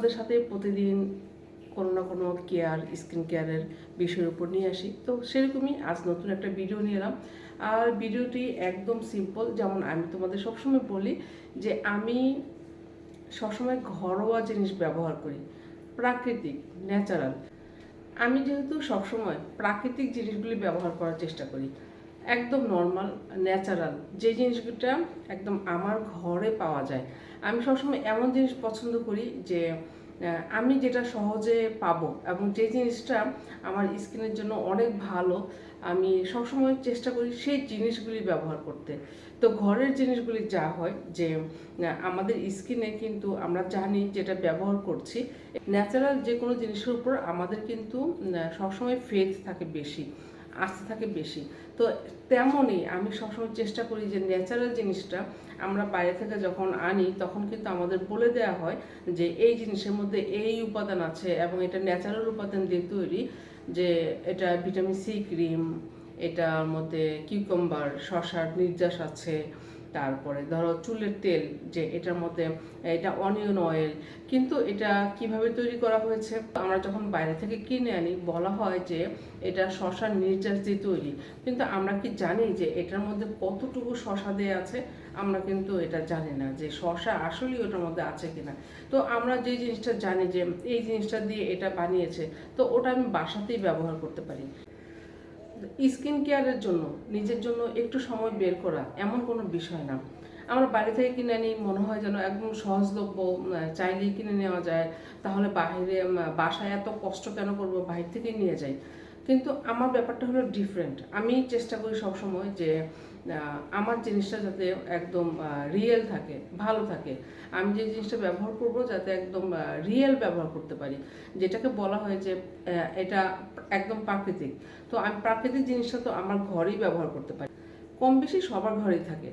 আপনাদের সাথে প্রতিদিন কোনো না কোনো কেয়ার স্কিন কেয়ারের বিষয়ের উপর নিয়ে আসি। তো সেরকমই আজ নতুন একটা ভিডিও নিয়ে এলাম। আর ভিডিওটি একদম সিম্পল যেমন আমি তোমাদের সবসময় বলি যে আমি সবসময় ঘরোয়া জিনিস ব্যবহার করি, প্রাকৃতিক ন্যাচারাল আমি যেহেতু সবসময় প্রাকৃতিক জিনিসগুলি ব্যবহার করার চেষ্টা করি। একদম নর্মাল ন্যাচারাল যে জিনিসগুলো একদম আমার ঘরে পাওয়া যায়। আমি সবসময় এমন জিনিস পছন্দ করি যে আমি যেটা সহজে পাবো এবং যে জিনিসটা আমার স্কিনের জন্য অনেক ভালো, আমি সবসময় চেষ্টা করি সেই জিনিসগুলি ব্যবহার করতে। তো ঘরের জিনিসগুলি যা হয় যে আমাদের স্কিনে কিন্তু আমরা জানি যেটা ব্যবহার করছি ন্যাচারাল যে কোনো জিনিসের উপর আমাদের কিন্তু সবসময় ফেথ থাকে বেশি। আস্থা থাকে বেশি। তো তেমনই আমি সবসময় চেষ্টা করি যে ন্যাচারাল জিনিসটা আমরা বাইরে থেকে যখন আনি, তখন কিন্তু আমাদের বলে দেওয়া হয় যে এই জিনিসের মধ্যে এই উপাদান আছে এবং এটা ন্যাচারাল উপাদান দিয়ে তৈরি, যে এটা ভিটামিন সি ক্রিম এটার মধ্যে কিউকাম্বার শশার নির্যাস আছে তারপরে ধরো চুলের তেল যে এটার মধ্যে, এটা অনিয়ন অয়েল কিন্তু এটা কীভাবে তৈরি করা হয়েছে? আমরা যখন বাইরে থেকে কিনে আনি, বলা হয় যে এটা শশার নির্যাস দিয়ে তৈরি। কিন্তু আমরা কি জানি যে এটার মধ্যে কতটুকু শশা দেয়া আছে? আমরা কিন্তু এটা জানি না যে শশা আসলেই ওটার মধ্যে আছে কিনা। তো আমরা যে জিনিসটা জানি যে এই জিনিসটা দিয়ে এটা বানিয়েছে, তো ওটা আমি বাসাতেই ব্যবহার করতে পারি। স্কিন কেয়ারের জন্য, নিজের জন্য একটু সময় বের করা এমন কোনো বিষয় না। আমরা বাড়ি থেকে কিনে নিই মনে হয় যেন একদম সহজলভ্য চাইলেই কিনে নেওয়া যায়। তাহলে বাহিরে বাসায় এত কষ্ট কেন করব? বাহির থেকেই নিয়ে যাই। কিন্তু আমার ব্যাপারটা হলো ডিফারেন্ট আমি চেষ্টা করি সবসময় যে আমার জিনিসটা যাতে একদম রিয়েল থাকে, ভালো থাকে। আমি যে জিনিসটা ব্যবহার করব যাতে একদম রিয়েল ব্যবহার করতে পারি। যেটাকে বলা হয় যে এটা একদম প্রাকৃতিক। তো আমি প্রাকৃতিক জিনিসটা তো আমার ঘরেই ব্যবহার করতে পারি। কম বেশি সবার ঘরেই থাকে।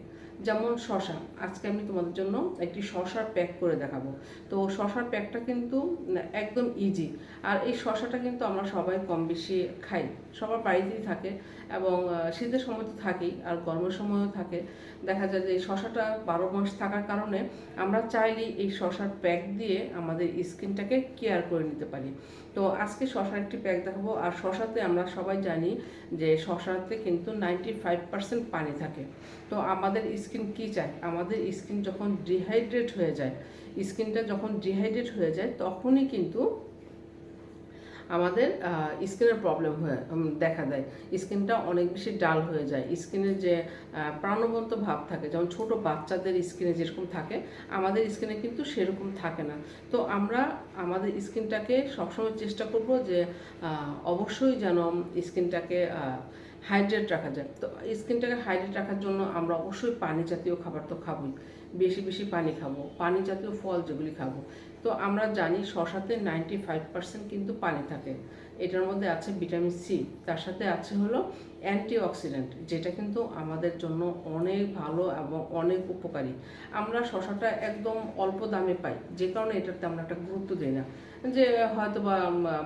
যেমন শশা। আজকে আমি তোমাদের জন্য একটি শশার প্যাক করে দেখাবো। তো শশার প্যাকটা কিন্তু একদম ইজি আর এই শশাটা কিন্তু আমরা সবাই কম বেশি খাই। সবার বাড়িতেই থাকে। এবং শীতের সময় তো থাকেই আর গরমের সময়ও থাকে। দেখা যায় যে এই শশাটা বারো মাস থাকার কারণে আমরা চাইলেই এই শশার প্যাক দিয়ে আমাদের স্কিনটাকে কেয়ার করে নিতে পারি। তো আজকে শশার একটি প্যাক দেখাবো। আর শশাতে আমরা সবাই জানি যে শশাতে কিন্তু নাইনটি ফাইভ পার্সেন্ট পানি থাকে। তো আমাদের স্কিন কি চায়? আমাদের স্কিন যখন ডিহাইড্রেট হয়ে যায়, স্কিনটা যখন ডিহাইড্রেট হয়ে যায়, তখনই কিন্তু আমাদের স্কিনের প্রবলেম হয়ে দেখা দেয়। স্কিনটা অনেক বেশি ডাল হয়ে যায়। স্কিনের যে প্রাণবন্ত ভাব থাকে, যেমন ছোট বাচ্চাদের স্কিনে যেরকম থাকে, আমাদের স্কিনে কিন্তু সেরকম থাকে না। তো আমরা আমাদের স্কিনটাকে সবসময় চেষ্টা করব যে অবশ্যই যেন স্কিনটাকে হাইড্রেট রাখা যায়। তো স্কিনটাকে হাইড্রেট রাখার জন্য আমরা অবশ্যই পানি জাতীয় খাবার তো খাবোই। বেশি বেশি পানি খাব। পানি জাতীয় ফল যেগুলি খাব। তো আমরা জানি শশাতে নাইনটি ফাইভ পার্সেন্ট কিন্তু পানি থাকে। এটার মধ্যে আছে ভিটামিন সি, তার সাথে আছে হলো অ্যান্টিঅক্সিডেন্ট, যেটা কিন্তু আমাদের জন্য অনেক ভালো এবং অনেক উপকারী। আমরা শশাটা একদম অল্প দামে পাই, যে কারণে এটাতে আমরা একটা গুরুত্ব দিই না। যে হয়তো বা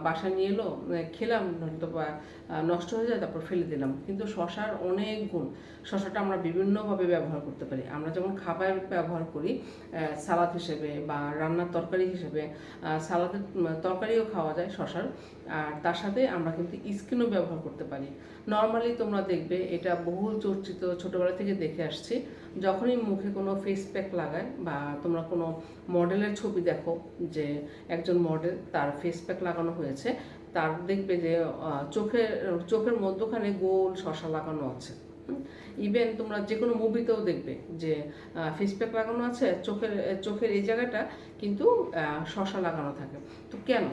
বাসা নিয়ে এলো খেলাম নয়তো বা নষ্ট হয়ে যায়, তারপর ফেলে দিলাম। কিন্তু শশার অনেক গুণ শশাটা আমরা বিভিন্নভাবে ব্যবহার করতে পারি। আমরা যেমন খাবার ব্যবহার করি সালাদ হিসেবে বা রান্নার তরকারি হিসেবে সালাদের তরকারিও খাওয়া যায় শশার আর তার সাথে আমরা কিন্তু স্কিনও ব্যবহার করতে পারি। নর্মালি তোমরা দেখবে এটা বহু চর্চিত ছোটোবেলা থেকে দেখে আসছি। যখনই মুখে কোনো ফেস প্যাক লাগায় বা তোমরা কোনো মডেলের ছবি দেখো যে একজন মডেল তার ফেস প্যাক লাগানো হয়েছে, তার দেখবে যে চোখের চোখের মধ্যখানে গোল শশা লাগানো আছে। ইভেন তোমরা যে কোনো মুভিতেও দেখবে যে ফেস প্যাক লাগানো আছে চোখের চোখের এই জায়গাটা কিন্তু শশা লাগানো থাকে। তো কেন?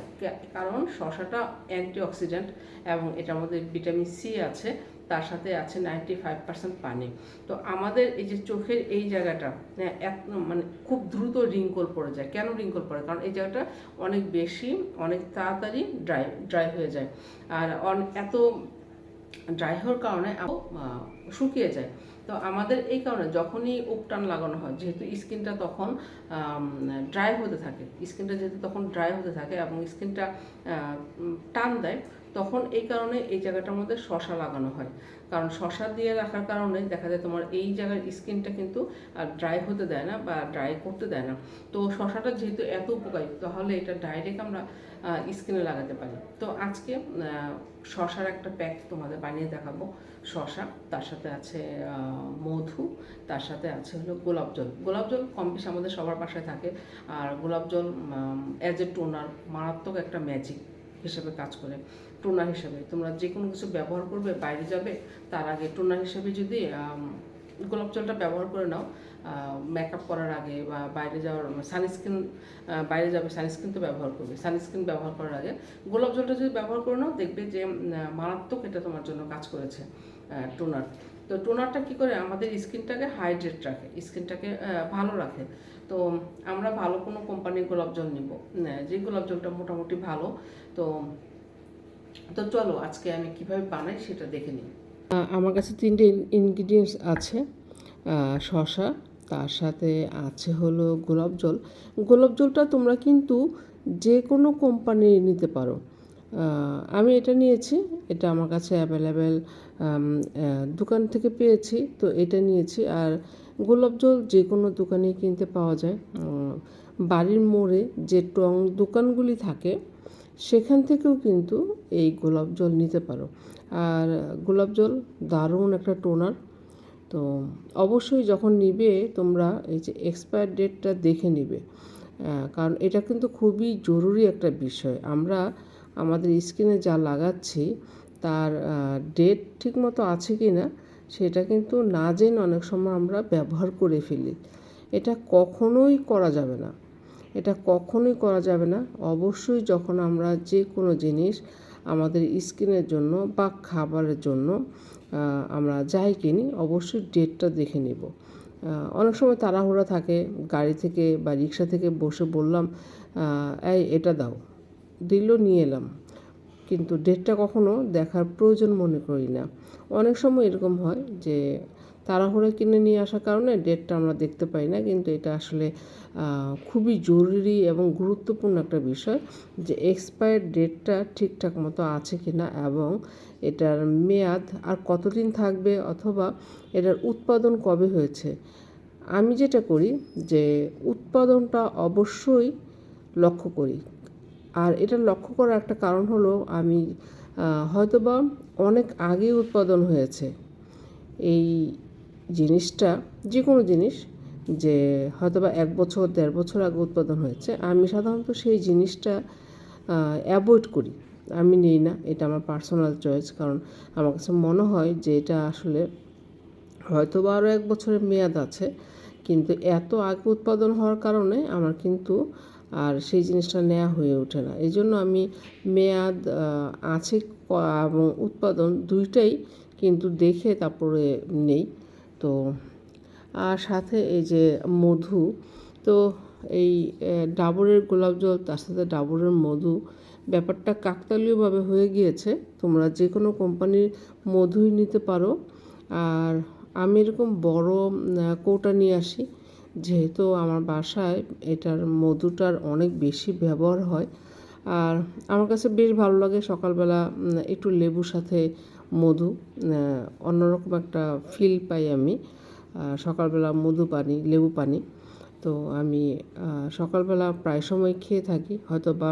কারণ শশাটা অ্যান্টিঅক্সিডেন্ট এবং এটার মধ্যে ভিটামিন সি আছে তার সাথে আছে নাইনটি ফাইভ পার্সেন্ট পানি। তো আমাদের এই যে চোখের এই জায়গাটা হ্যাঁ, এক মানে খুব দ্রুত রিঙ্কল পড়ে যায়। কেন রিঙ্কল পড়ে? কারণ এই জায়গাটা অনেক বেশি অনেক তাড়াতাড়ি ড্রাই ড্রাই হয়ে যায়। আর এত ড্রাই হওয়ার কারণে শুকিয়ে যায়। তো আমাদের এই কারণে যখনই উপটান লাগানো হয়, যেহেতু স্কিনটা তখন ড্রাই হতে থাকে। স্কিনটা যেহেতু তখন ড্রাই হতে থাকে এবং স্কিনটা টান দেয় তখন এই কারণে এই জায়গাটার মধ্যে শশা লাগানো হয়। কারণ শশা দিয়ে রাখার কারণে দেখা যায় তোমার এই জায়গার স্কিনটা কিন্তু আর ড্রাই হতে দেয় না বা ড্রাই করতে দেয় না। তো শশাটা যেহেতু এত উপকারী, তাহলে এটা ডাইরেক্ট আমরা স্কিনে লাগাতে পারি। তো আজকে শশার একটা প্যাক তোমাদের বানিয়ে দেখাবো। শশা, তার সাথে আছে মধু, তার সাথে আছে হলো গোলাপ জল। গোলাপ জল কম বেশি আমাদের সবার পাশে থাকে। আর গোলাপ জল অ্যাজ এ টোনার মারাত্মক একটা ম্যাজিক হিসেবে কাজ করে। টোনার হিসাবে। তোমরা যে কোনো কিছু ব্যবহার করবে, বাইরে যাবে, তার আগে টোনার হিসেবে যদি গোলাপ জলটা ব্যবহার করে নাও মেকআপ করার আগে বা বাইরে যাওয়ার সানস্ক্রিন বাইরে যাবে সানস্ক্রিন তো ব্যবহার করবে। সানস্ক্রিন ব্যবহার করার আগে গোলাপ জলটা যদি ব্যবহার করে নাও, দেখবে যে মারাত্মক এটা তোমার জন্য কাজ করেছে টোনার। তো টোনারটা কি করে, আমাদের স্কিনটাকে হাইড্রেট রাখে, স্কিনটাকে ভালো রাখে। তো আমরা ভালো কোনো কোম্পানির গোলাপ জল নিব। যে গোলাপ জলটা মোটামুটি ভালো, তো তো চলো, আজকে আমি কীভাবে বানাই সেটা দেখে নিই। আমার কাছে তিনটে ইনগ্রিডিয়েন্টস আছে শসা, তার সাথে আছে হলো গোলাপ জল। গোলাপ জলটা তোমরা কিন্তু যে কোনো কোম্পানির নিতে পারো। আমি এটা নিয়েছি, এটা আমার কাছে অ্যাভেলেবেল দোকান থেকে পেয়েছি, তো এটা নিয়েছি। আর গোলাপ জল যে কোনো দোকানে কিনতে পাওয়া যায়। বাড়ির মোড়ে যে টং দোকানগুলি থাকে সেখান থেকেও কিন্তু এই গোলাপ জল নিতে পারো। আর গোলাপ জল দারুণ একটা টোনার। তো অবশ্যই যখন নিবে তোমরা এই যে এক্সপায়ার ডেটটা দেখে নিবে। কারণ এটা কিন্তু খুবই জরুরি একটা বিষয়। আমরা আমাদের স্কিনে যা লাগাচ্ছি, তার ডেট ঠিকমতো আছে কি না সেটা কিন্তু না জেনে অনেক সময় আমরা ব্যবহার করে ফেলি। এটা কখনোই করা যাবে না। এটা কখনোই করা যাবে না। অবশ্যই যখন আমরা যে কোনো জিনিস আমাদের স্কিনের জন্য বা খাবারের জন্য আমরা যাই কিনি, অবশ্যই ডেটটা দেখে নিব। অনেক সময় তাড়াহুড়া থাকে, গাড়ি থেকে বা রিক্সা থেকে বসে বললাম এই, এটা দাও। দিল, নিয়ে এলাম। কিন্তু ডেটটা কখনো দেখার প্রয়োজন মনে করি না। অনেক সময় এরকম হয় যে তাড়াহুড়ো কিনে নিয়ে আসার কারণে ডেটটা আমরা দেখতে পাই না। কিন্তু এটা আসলে খুবই জরুরি এবং গুরুত্বপূর্ণ একটা বিষয় যে এক্সপায়ার ডেটটা ঠিকঠাক মতো আছে কি না এবং এটার মেয়াদ আর কতদিন থাকবে অথবা এটার উৎপাদন কবে হয়েছে। আমি যেটা করি যে উৎপাদনটা অবশ্যই লক্ষ্য করি। আর এটা লক্ষ্য করার একটা কারণ হলো আমি হয়তোবা অনেক আগে উৎপাদন হয়েছে। এই জিনিসটা যে কোনো জিনিস যে হয়তোবা এক বছর, দেড় বছর আগে উৎপাদন হয়েছে, আমি সাধারণত সেই জিনিসটা অ্যাভয়েড করি। আমি নিই না, এটা আমার পার্সোনাল চয়েস কারণ আমার কাছে মনে হয় যে এটা আসলে হয়তো বা আরও এক বছরের মেয়াদ আছে, কিন্তু এত আগে উৎপাদন হওয়ার কারণে আমার কিন্তু আর সেই জিনিসটা নেওয়া হয়ে ওঠে না। এই জন্য আমি মেয়াদ আছে এবং উৎপাদন দুইটাই কিন্তু দেখে তারপরে নেই। তো, আর সাথে এই যে মধু, তো এই ডাবরের গোলাপ জল, তার সাথে ডাবরের মধু, ব্যাপারটা কাকতালীয়ভাবে হয়ে গিয়েছে। তোমরা যে কোনো কোম্পানির মধুই নিতে পারো। আর আমি এরকম বড় কৌটা নিয়ে আসি, যেহেতু আমার বাসায় এটার মধুটার অনেক বেশি ব্যবহার হয়। আর আমার কাছে বেশ ভালো লাগে সকালবেলা একটু লেবুর সাথে মধু অন্যরকম একটা ফিল পাই আমি। সকালবেলা মধু পানি, লেবু পানি। তো আমি সকালবেলা প্রায় সময় খেয়ে থাকি। হয়তো বা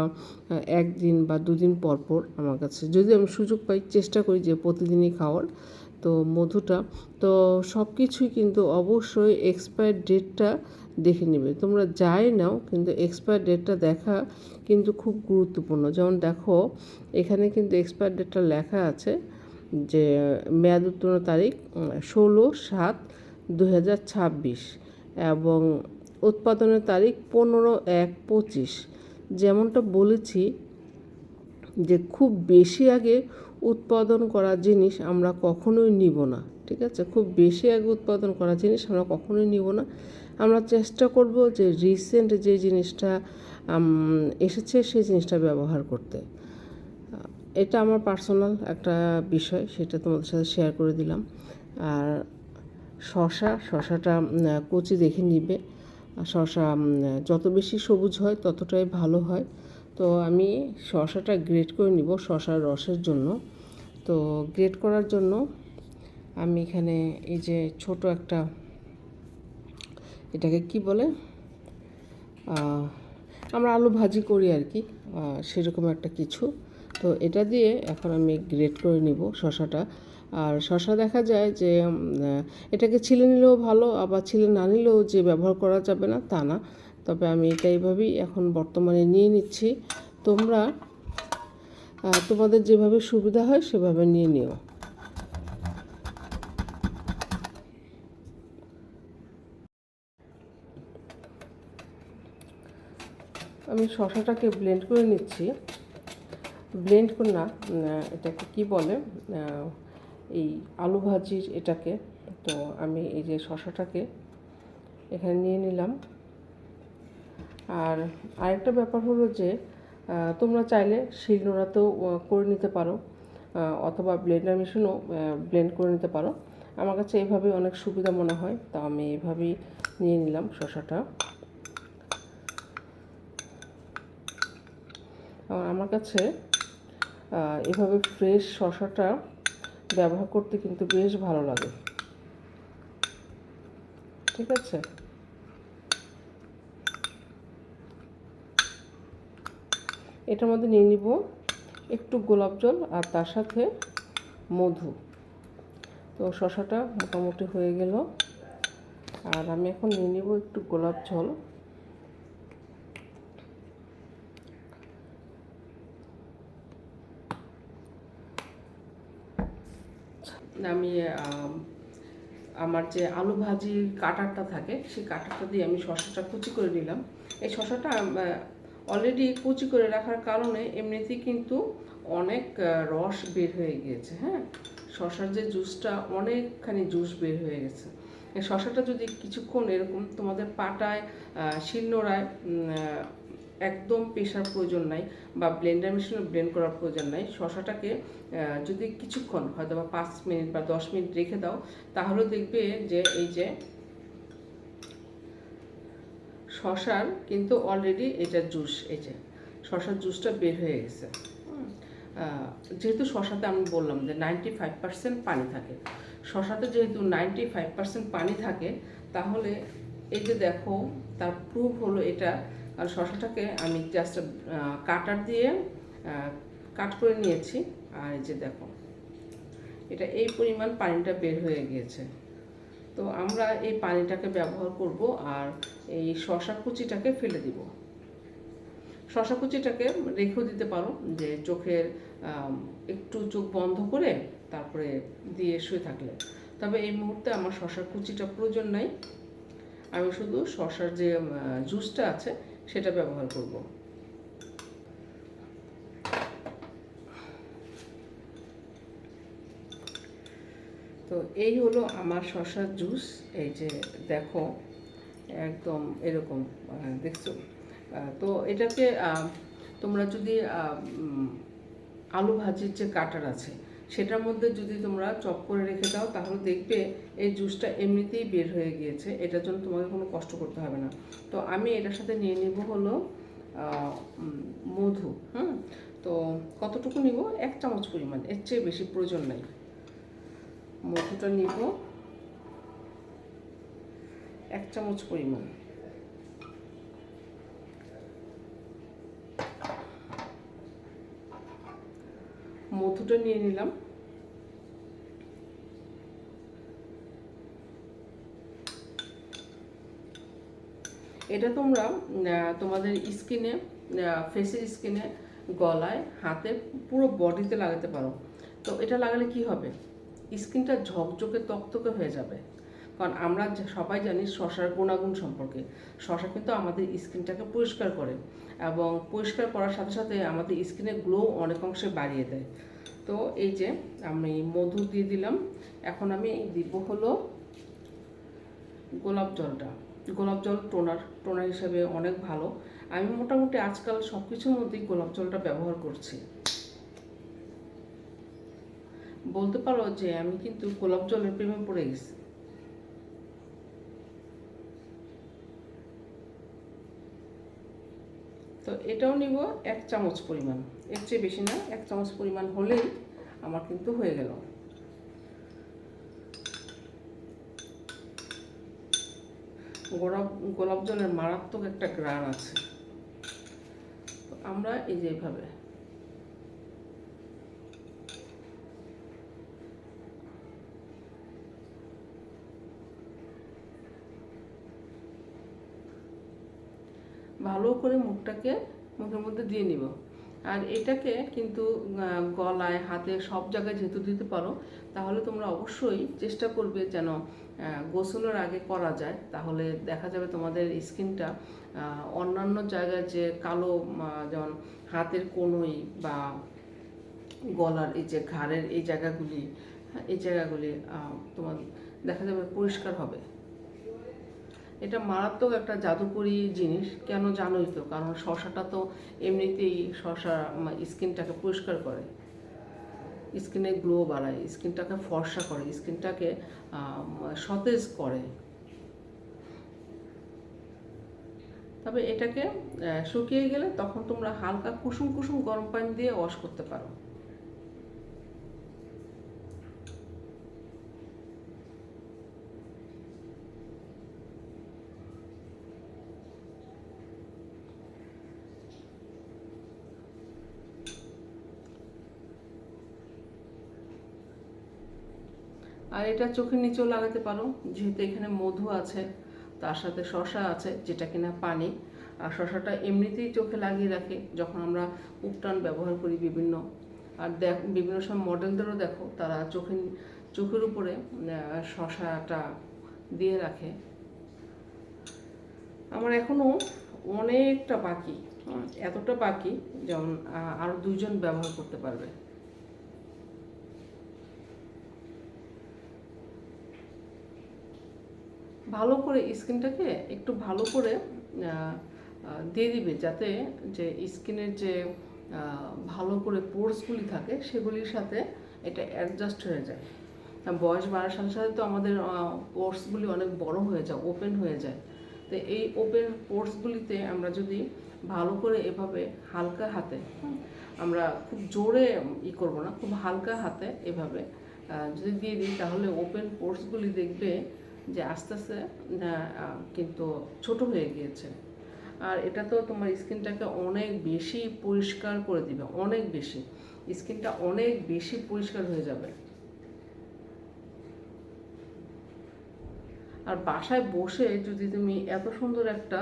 একদিন বা দুদিন পর পর আমার কাছে। যদি আমি সুযোগ পাই, চেষ্টা করি যে প্রতিদিনই খাওয়ার। তো মধুটা, তো সব কিছুই কিন্তু অবশ্যই এক্সপায়ার ডেটটা দেখে নেবে। তোমরা যাই নাও, কিন্তু এক্সপায়ার ডেটটা দেখা কিন্তু খুব গুরুত্বপূর্ণ। যেমন দেখো, এখানে কিন্তু এক্সপায়ার ডেটটা লেখা আছে। যে মেয়াদ উত্তীর্ণ তারিখ ষোলো সাত দু এবং উৎপাদনের তারিখ পনেরো এক পঁচিশ। যেমনটা বলেছি যে খুব বেশি আগে উৎপাদন করা জিনিস আমরা কখনোই নিব না, ঠিক আছে? খুব বেশি আগে উৎপাদন করা জিনিস আমরা কখনোই নিব না। আমরা চেষ্টা করব যে রিসেন্ট যে জিনিসটা এসেছে সেই জিনিসটা ব্যবহার করতে। এটা আমার পার্সোনাল একটা বিষয়, সেটা তোমাদের সাথে শেয়ার করে দিলাম। আর শশা, শশাটা কচি দেখে নিবে। শশা যত বেশি সবুজ হয়, ততটাই ভালো হয়। তো আমি শশাটা গ্রেট করে নিব শশার রসের জন্য। তো গ্রেট করার জন্য আমি এখানে এই যে ছোট একটা, এটাকে কি বলে? আমরা আলু ভাজি করি আর কি। সেরকম একটা কিছু। তো এটা দিয়ে এখন আমি গ্রেট করে নিব শশাটা। আর শশা দেখা যায় যে এটাকে ছিলে নিলেও ভালো, আবার ছিলে না নিলেও যে ব্যবহার করা যাবে না তা না। তবে আমি এটা এইভাবেই এখন বর্তমানে নিয়ে নিচ্ছি। তোমরা তোমাদের যেভাবে সুবিধা হয় সেভাবে নিয়ে নিও। আমি শশাটাকে ব্লেন্ড করে নিচ্ছি। ব্লেন্ড করে না এটাকে কি বলে এই আলু ভাজির এটাকে। তো আমি এই যে শশাটাকে এখানে নিয়ে নিলাম। আর আরেকটা ব্যাপার হলো যে তোমরা চাইলে শিলনোড়াতেও করে নিতে পারো অথবা ব্লেন্ডার মেশিনও ব্লেন্ড করে নিতে পারো। আমার কাছে এইভাবে অনেক সুবিধা মনে হয়, তা আমি এভাবেই নিয়ে নিলাম শশাটা আমার কাছে এভাবে ফ্রেশ শশাটা ব্যবহার করতে কিন্তু বেশ ভালো লাগে। ঠিক আছে? এটার মধ্যে নিয়ে নিব একটু গোলাপ জল আর তার সাথে মধু। তো শশাটা মোটামুটি হয়ে গেল। আর আমি এখন নিয়ে নিব একটু গোলাপ জল। আমি, আমার যে আলু ভাজির কাটারটা থাকে, সেই কাটারটা দিয়ে আমি শসাটা কুচি করে নিলাম। এই শসাটা অলরেডি কুচি করে রাখার কারণে এমনিতেই কিন্তু অনেক রস বের হয়ে গিয়েছে হ্যাঁ? শসার যে জুসটা অনেকখানি জুস বের হয়ে গেছে। শসাটা যদি কিছুক্ষণ এরকম তোমাদের পাটায় শিলনোড়ায় একদম পেশার প্রয়োজন নাই বা ব্লেন্ডার মেশিনে ব্লেন্ড করার প্রয়োজন নাই। শশাটাকে যদি কিছুক্ষণ হয়তো বা পাঁচ মিনিট বা দশ মিনিট রেখে দাও, তাহলে দেখবে যে এই যে শশার কিন্তু অলরেডি এটা জুস এই যে শশার জুসটা বের হয়ে গেছে। যেহেতু শশাতে আমি বললাম যে নাইনটি ফাইভ পার্সেন্ট পানি থাকে। শশাতে যেহেতু নাইনটি ফাইভ পার্সেন্ট পানি থাকে, তাহলে এই যে দেখো, তার প্রুফ হলো এটা আর শশাটাকে আমি জাস্ট কাটার দিয়ে কাট করে নিয়েছি। আর এই যে দেখো, এটা এই পরিমাণ পানিটা বের হয়ে গিয়েছে। তো আমরা এই পানিটাকে ব্যবহার করব আর এই শশা কুচিটাকে ফেলে দিব। শশা কুচিটাকে রেখেও দিতে পারো, যে চোখের একটু চোখ বন্ধ করে তারপরে দিয়ে শুয়ে থাকলে। তবে এই মুহূর্তে আমার শশার কুচিটা প্রয়োজন নাই। আমি শুধু শশার যে জুসটা আছে সেটা ব্যবহার করব। তো এই হলো আমার শশার জুস। এই যে দেখো, একদম এরকম দেখছ? তো এটাকে তোমরা যদি আলু ভাজির যে কাটার আছে সেটার মধ্যে যদি তোমরা চপ করে রেখে দাও, তাহলে দেখবে এই জুসটা এমনিতেই বের হয়ে গিয়েছে। এটার জন্য তোমাকে কোনো কষ্ট করতে হবে না। তো আমি এটার সাথে নিয়ে নিব হলো মধু, হুম? তো কতটুকু নিব? এক চামচ পরিমাণ। এর চেয়ে বেশি প্রয়োজন নাই। মধুটা নিব। এক চামচ পরিমাণ। মধুটা নিয়ে নিলাম। এটা তোমরা তোমাদের স্কিনে ফেসের স্কিনে, গলায়, হাতে, পুরো বডিতে লাগাতে পারো। তো এটা লাগালে কি হবে? স্কিনটা ঝকঝকে, তকতকে হয়ে যাবে। কারণ আমরা সবাই জানি শশার গুণাগুণ সম্পর্কে। শশা কিন্তু আমাদের স্কিনটাকে পরিষ্কার করে এবং পরিষ্কার করার সাথে সাথে আমাদের স্কিনের গ্লো অনেক অংশে বাড়িয়ে দেয়। তো এই যে আমি মধু দিয়ে দিলাম। এখন আমি দিব হলো গোলাপ জলটা। গোলাপ জল টোনার টোনার হিসেবে অনেক ভালো। আমি মোটামুটি আজকাল সব কিছুর মধ্যেই গোলাপ জলটা ব্যবহার করছি। বলতে পারো যে আমি কিন্তু গোলাপ জলের প্রেমে পড়ে গেছি। তো এটাও নিব এক চামচ পরিমাণ। এর চেয়ে বেশি না, এক চামচ পরিমাণ হলেই আমার কিন্তু হয়ে গেল। গোলাপ গোলাপ জলের মারাত্মক একটা গ্রান আছে। আমরা এই যে ভালো করে মুখটাকে মুখের মধ্যে দিয়ে নিব। আর এটাকে কিন্তু গলায় হাতে সব জায়গায় যেহেতু দিতে পারো তাহলে তোমরা অবশ্যই চেষ্টা করবে যেন গোসলের আগে করা যায়। তাহলে দেখা যাবে তোমাদের স্কিনটা অন্যান্য জায়গায় যে কালো যেমন হাতের কোনোই বা গলার এই যে ঘাড়ের এই জায়গাগুলি হ্যাঁ, এই জায়গাগুলি তোমার দেখা যাবে পরিষ্কার হবে। এটা মারাত্মক একটা জাদুকরি জিনিস, কেন জানোই তো? কারণ শশাটা তো এমনিতেই শশা স্কিনটাকে পরিষ্কার করে। স্কিনে গ্লো বাড়ায়, স্কিনটাকে ফর্সা করে, স্কিনটাকে সতেজ করে। তবে এটাকে শুকিয়ে গেলে তখন তোমরা হালকা কুসুম কুসুম গরম পানি দিয়ে ওয়াশ করতে পারো আর এটা চোখের নিচেও লাগাতে পারো। যেহেতু এখানে মধু আছে, তার সাথে শশা আছে, যেটা কিনা পানি। আর শশাটা এমনিতেই চোখে লাগিয়ে রাখে, যখন আমরা উপটান ব্যবহার করি বিভিন্ন। আর দেখ, বিভিন্ন সময় মডেলদেরও দেখো, তারা চোখের চোখের উপরে শশাটা দিয়ে রাখে। আমার এখনও অনেকটা বাকি, এতটা বাকি, যেমন আরও আরও দুইজন ব্যবহার করতে পারবে। ভালো করে স্কিনটাকে একটু ভালো করে দিয়ে দিবে যাতে যে স্কিনের যে ভালো করে পোর্সগুলি থাকে সেগুলির সাথে এটা অ্যাডজাস্ট হয়ে যায়। বয়স বাড়ার সাথে সাথে তো আমাদের পোর্সগুলি অনেক বড় হয়ে যায় ওপেন হয়ে যায়। তো এই ওপেন পোর্সগুলিতে আমরা যদি ভালো করে এভাবে হালকা হাতে, আমরা খুব জোরে ই করব না, খুব হালকা হাতে এভাবে যদি দিয়ে দিই তাহলে ওপেন পোর্সগুলি দেখবে যে আস্তে আস্তে কিন্তু ছোট হয়ে গিয়েছে। আর এটা তো তোমার স্কিনটাকে অনেক বেশি পরিষ্কার করে দিবে, অনেক বেশি। স্কিনটা অনেক বেশি পরিষ্কার হয়ে যাবে। আর বাসায় বসে যদি তুমি এত সুন্দর একটা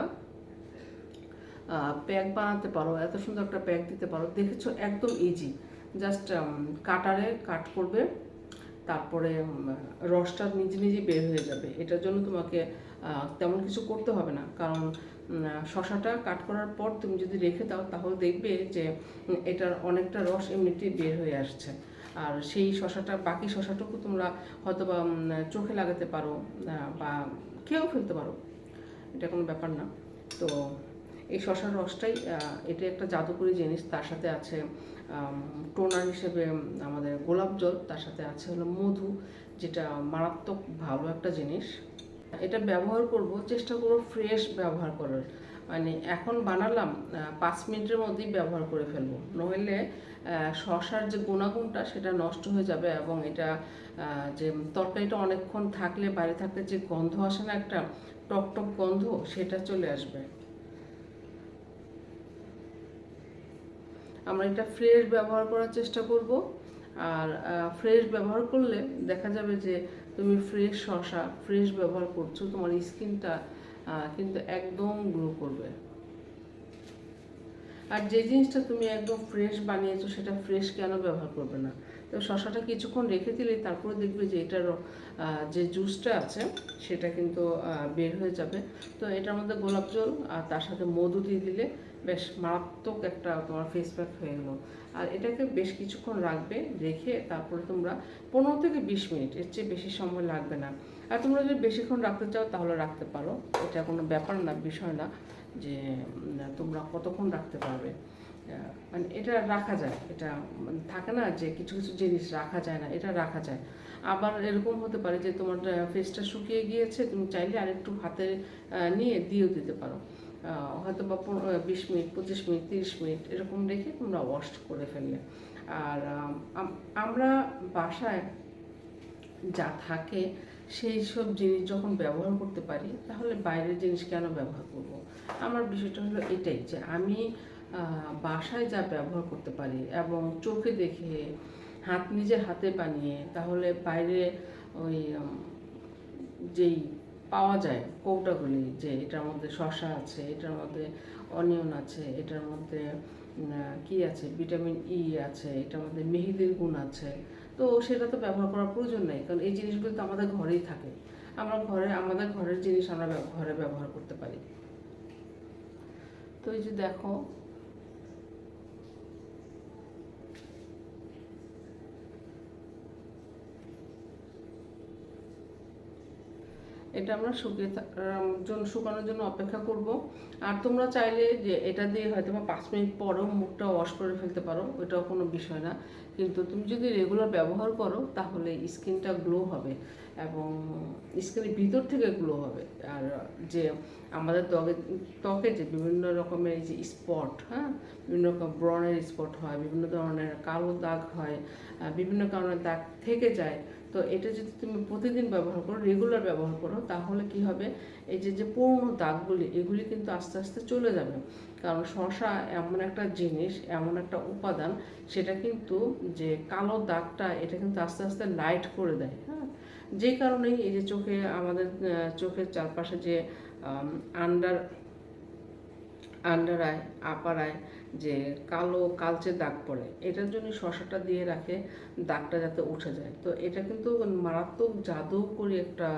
প্যাক বানাতে পারো, এত সুন্দর একটা প্যাক দিতে পারো, দেখেছ একদম ইজি জাস্ট কাটারে কাট করবে তারপরে রসটা নিজে নিজে বের হয়ে যাবে। এটার জন্য তোমাকে তেমন কিছু করতে হবে না। কারণ শশাটা কাট করার পর তুমি যদি রেখে দাও, তাহলে দেখবে যে এটার অনেকটা রস এমনিতেই বের হয়ে আসছে। আর সেই শশাটা, বাকি শশাটুকু তোমরা হয়তো বা চোখে লাগাতে পারো বা খেয়েও ফেলতে পারো। এটা কোনো ব্যাপার না। তো এই শশার রসটাই এটা একটা জাদুকরি জিনিস, তার সাথে আছে টোনার হিসেবে আমাদের গোলাপ জল, তার সাথে আছে হলো মধু, যেটা মারাত্মক ভালো একটা জিনিস। এটা ব্যবহার করব, চেষ্টা করব ফ্রেশ ব্যবহার করার। মানে এখন বানালাম পাঁচ মিনিটের মধ্যেই ব্যবহার করে ফেলব। নইলে শশার যে গুণাগুণটা, সেটা নষ্ট হয়ে যাবে এবং এটা যে তরকারিটা অনেকক্ষণ থাকলে, বাইরে থাকলে যে গন্ধ আসে না একটা টক টক গন্ধ, সেটা চলে আসবে। আমরা এটা ফ্রেশ ব্যবহার করার চেষ্টা করব। আর ফ্রেশ ব্যবহার করলে দেখা যাবে যে তুমি ফ্রেশ শশা ফ্রেশ ব্যবহার করছ, তোমার স্কিনটা কিন্তু একদম গ্লো করবে। আর যে জিনিসটা তুমি একদম ফ্রেশ বানিয়েছো, সেটা ফ্রেশ কেন ব্যবহার করবে না? তো শশাটা কিছুক্ষণ রেখে দিলে তারপরে দেখবে যে এটার যে জুসটা আছে, সেটা কিন্তু বের হয়ে যাবে। তো এটার মধ্যে গোলাপ জল আর তার সাথে মধু দিয়ে দিলে বেশ মারাত্মক একটা তোমার ফেস প্যাক হয়ে গেলো। আর এটাকে বেশ কিছুক্ষণ রাখবে, রেখে তারপরে তোমরা পনেরো থেকে বিশ মিনিট, এর চেয়ে বেশি সময় লাগবে না। আর তোমরা যদি বেশিক্ষণ রাখতে চাও তাহলে রাখতে পারো। এটা কোনো ব্যাপার না, বিষয় না যে তোমরা কতক্ষণ রাখতে পারবে। মানে এটা রাখা যায়। এটা থাকে না যে কিছু কিছু জিনিস রাখা যায় না, এটা রাখা যায়। আবার এরকম হতে পারে যে তোমার ফেসটা শুকিয়ে গিয়েছে, তুমি চাইলে আরেকটু হাতে নিয়ে দিয়েও দিতে পারো। হয়তো বা বিশ মিনিট, পঁচিশ মিনিট, তিরিশ মিনিট এরকম রেখে তোমরা ওয়াশ করে ফেললে আর আমরা বাসায় যা থাকে সেই সব জিনিস যখন ব্যবহার করতে পারি, তাহলে বাইরের জিনিস কেন ব্যবহার করব। আমার বিষয়টা হলো এটাই যে আমি বাসায় যা ব্যবহার করতে পারি এবং চোখে দেখে, হাত নিজের হাতে বানিয়ে, তাহলে বাইরে ওই যেই পাওয়া যায় কৌটাগুলি যে এটার মধ্যে শসা আছে, এটার মধ্যে অনিয়ন আছে, এটার মধ্যে কি আছে, ভিটামিন ই আছে, এটার মধ্যে মেহেদির গুণ আছে। তো সেটা তো ব্যবহার করার প্রয়োজন নেই, কারণ এই জিনিসগুলো তো আমাদের ঘরেই থাকে। আমরা ঘরে, আমাদের ঘরের জিনিস আমরা ঘরে ব্যবহার করতে পারি। তো এই যে দেখো এটা আমরা শুকিয়ে জন্য শুকানোর জন্য অপেক্ষা করব। আর তোমরা চাইলে যে এটা দিয়ে হয়তো বা পাঁচ মিনিট পরেও মুখটা ওয়াশ করে ফেলতে পারো, ওইটাও কোনো বিষয় না। কিন্তু তুমি যদি রেগুলার ব্যবহার করো, তাহলে স্কিনটা গ্লো হবে এবং স্কিনের ভিতর থেকে গ্লো হবে। আর যে আমাদের ত্বকে ত্বকে যে বিভিন্ন রকমের যে স্পট হ্যাঁ? বিভিন্ন রকম ব্রণের স্পট হয়, বিভিন্ন ধরনের কালো দাগ হয় বিভিন্ন কারণে দাগ থেকে যায় তো এটা যদি তুমি প্রতিদিন ব্যবহার করো রেগুলার ব্যবহার করো, তাহলে কি হবে? এই যে যে পুরনো দাগগুলি, এগুলি কিন্তু আস্তে আস্তে চলে যাবে। কারণ শশা এমন একটা জিনিস, এমন একটা উপাদান, সেটা কিন্তু যে কালো দাগটা, এটা কিন্তু আস্তে আস্তে লাইট করে দেয় হ্যাঁ? যে কারণেই এই যে চোখে আমাদের চোখের চারপাশে যে আন্ডার আন্ডার আয় আপার আয় যে কালো কালচে দাগ পড়ে, এটার জন্য শশাটা দিয়ে রাখে, দাগটা যাতে উঠে যায়। তো এটা কিন্তু মারাত্মক জাদু করে একটা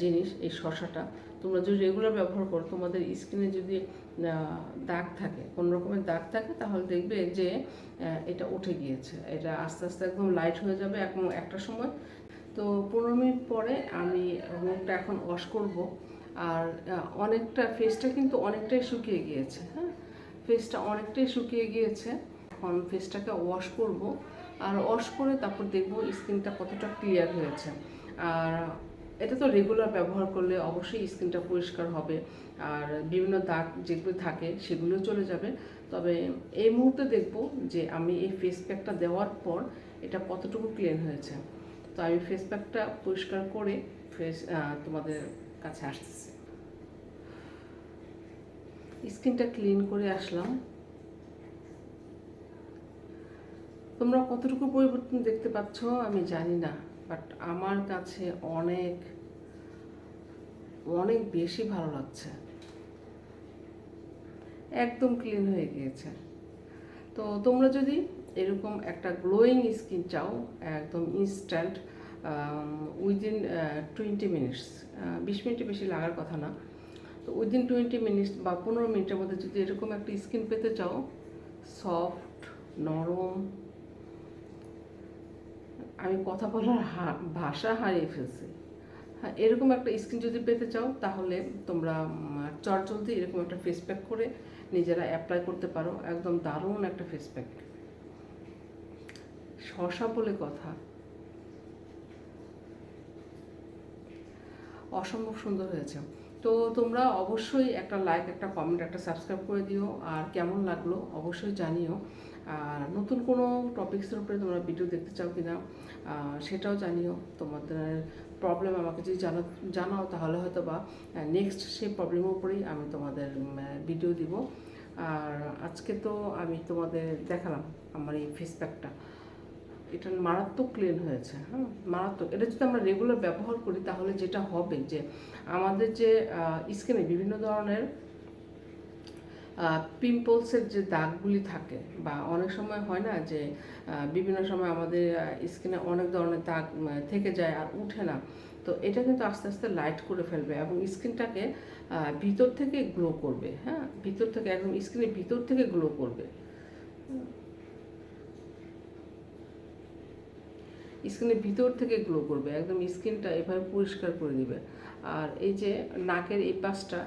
জিনিস এই শশাটা। তোমরা যদি রেগুলার ব্যবহার করো, তোমাদের স্কিনে যদি দাগ থাকে, কোনো রকমের দাগ থাকে, তাহলে দেখবে যে এটা উঠে গিয়েছে। এটা আস্তে আস্তে একদম লাইট হয়ে যাবে এবং একটা সময়। তো পনেরো মিনিট পরে আমি মুখটা এখন ওয়াশ করব। আর অনেকটা ফেসটা কিন্তু অনেকটাই শুকিয়ে গিয়েছে হ্যাঁ? ফেসটা অনেকটাই শুকিয়ে গিয়েছে। এখন ফেসটাকে ওয়াশ করব। আর ওয়াশ করে তারপর দেখব স্কিনটা কতটা ক্লিয়ার হয়েছে। আর এটা তো রেগুলার ব্যবহার করলে অবশ্যই স্কিনটা পরিষ্কার হবে। আর বিভিন্ন দাগ যেগুলো থাকে সেগুলো চলে যাবে। তবে এই মুহূর্তে দেখব যে আমি এই ফেস প্যাকটা দেওয়ার পর এটা কতটুকু ক্লিন হয়েছে। তো আমি ফেস প্যাকটা পরিষ্কার করে ফেস তোমাদের কাছে আসতেছি। স্কিনটা ক্লিন করে আসলাম। তোমরা কতটুকু পরিবর্তন দেখতে পাচ্ছ আমি জানি না বাট আমার কাছে অনেক অনেক বেশি ভালো লাগছে। একদম ক্লিন হয়ে গিয়েছে। তো তোমরা যদি এরকম একটা গ্লোয়িং স্কিন চাও, একদম ইনস্ট্যান্ট উইদিন টোয়েন্টি মিনিটস বিশ মিনিটে বেশি লাগার কথা না। তো উইদিন টোয়েন্টি মিনিটস বা পনেরো মিনিটের মধ্যে যদি এরকম একটা স্কিন পেতে চাও সফট নরম, আমি কথা বলার ভাষা হারিয়ে ফেলছি। হ্যাঁ এরকম একটা স্কিন যদি পেতে চাও, তাহলে তোমরা চটজলদি এরকম একটা ফেস প্যাক করে নিজেরা অ্যাপ্লাই করতে পারো। একদম দারুণ একটা ফেস প্যাক শশা বলে কথা। অসম্ভব সুন্দর হয়েছে। তো তোমরা অবশ্যই একটা লাইক একটা কমেন্ট একটা সাবস্ক্রাইব করে দিও। আর কেমন লাগল অবশ্যই জানিও। আর নতুন কোনো টপিক্সের উপরে তোমরা ভিডিও দেখতে চাও কিনা আহ, সেটাও জানিও। তোমাদের প্রবলেম আমাকে যদি জানা জানাও তাহলে হয়তো বা নেক্সট সেই প্রবলেমের উপরেই আমি তোমাদের ভিডিও দিব। আর আজকে তো আমি তোমাদের দেখালাম আমার এই ফেস প্যাকটা এটা মারাত্মক ক্লিন হয়েছে হ্যাঁ মারাত্মক। এটা যদি আমরা রেগুলার ব্যবহার করি, তাহলে যেটা হবে যে, আমাদের যে স্কিনে বিভিন্ন ধরনের পিম্পলসের যে দাগগুলি থাকে, বা অনেক সময় হয় না যে বিভিন্ন সময় আমাদের স্কিনে অনেক ধরনের দাগ থেকে যায় আর উঠে না। তো এটা কিন্তু আস্তে আস্তে লাইট করে ফেলবে এবং স্কিনটাকে ভিতর থেকে গ্লো করবে হ্যাঁ? ভিতর থেকে, একদম স্কিনের ভিতর থেকে গ্লো করবে। স্কিনের ভিতর থেকে গ্লো করবে, একদম স্কিনটা এভাবে পরিষ্কার করে দিবে। আর এই যে নাকের এই পাশটা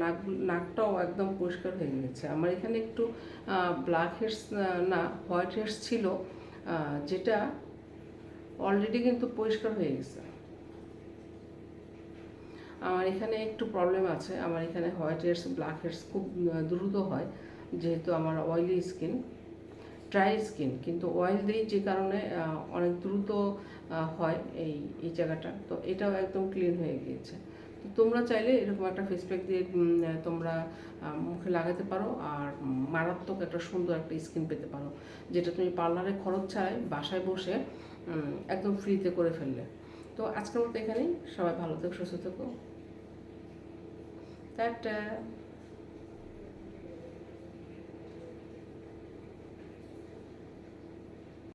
নাক, নাকটাও একদম পরিষ্কার হয়ে গেছে আমার এখানে একটু ব্ল্যাক হেডস না হোয়াইট হেডস ছিল যেটা অলরেডি কিন্তু পরিষ্কার হয়ে গেছে। আমার এখানে একটু প্রবলেম আছে। আমার এখানে হোয়াইট হেডস ব্ল্যাক হেডস খুব দ্রুত হয়, যেহেতু আমার অয়েলি স্কিন ড্রাই স্কিন কিন্তু অয়েল দিই যে কারণে অনেক দ্রুত হয় এই এই জায়গাটা। তো এটাও একদম ক্লিন হয়ে গিয়েছে। তো তোমরা চাইলে এরকম একটা ফেস প্যাক দিয়ে তোমরা মুখে লাগাতে পারো আর মারাত্মক একটা সুন্দর একটা স্কিন পেতে পারো, যেটা তুমি পার্লারে খরচ ছাড়াই বাসায় বসে একদম ফ্রিতে করে ফেললে। তো আজকের মতো এখানেই। সবাই ভালো থেকো, সুস্থ থেকো। টাটা।